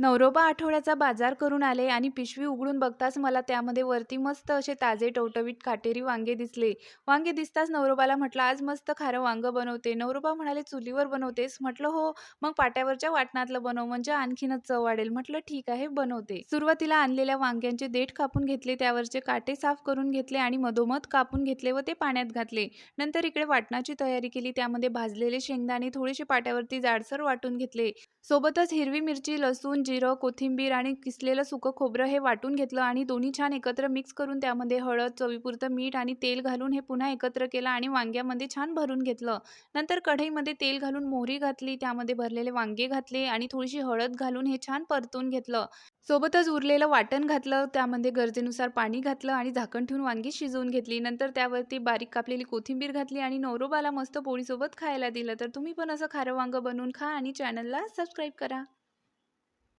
नवरोबा आठवड्याचा बाजार करून आले आणि पिशवी उघडून बघताच मला त्यामध्ये वरती मस्त असे ताजे टवटवीत काटेरी वांगे दिसले. वांगे दिसताच नवरोबाला म्हटलं आज मस्त खारं वांगं बनवते. नवरोबा म्हणाले चुलीवर बनवतेस? म्हटलं हो. मग पाट्यावरच्या वाटणातलं बनव म्हणजे आणखीनच चव वाढेल. म्हटलं ठीक आहे बनवते. सुरुवातीला आणलेल्या वांग्यांचे देठ कापून घेतले त्यावरचे काटे साफ करून घेतले आणि मधोमध कापून घेतले व ते पाण्यात घातले. नंतर इकडे वाटणाची तयारी केली त्यामध्ये भाजलेले शेंगदाणे थोडेसे पाट्यावरती जाडसर वाटून घेतले. सोबतच हिरवी मिरची लसूण जिरं कोथिंबीर आणि किसलेलं सुकं खोबरं हे वाटून घेतलं आणि दोन्ही छान एकत्र मिक्स करून त्यामध्ये हळद चवीपुरतं मीठ आणि तेल घालून हे पुन्हा एकत्र केलं आणि वांग्यामध्ये छान भरून घेतलं. नंतर कढईमध्ये तेल घालून मोहरी घातली त्यामध्ये भरलेले वांगे घातले आणि थोडीशी हळद घालून हे छान परतून घेतलं. सोबतच उरलेलं वाटण घातलं त्यामध्ये गरजेनुसार पाणी घातलं आणि झाकण ठेवून वांगी शिजवून घेतली. नंतर त्यावरती बारीक कापलेली कोथिंबीर घातली आणि नवरोबाला मस्त पोळीसोबत खायला दिलं. तर तुम्ही पण असं खारं वांगं बनवून खा आणि चॅनलला सबस्क्राईब करा.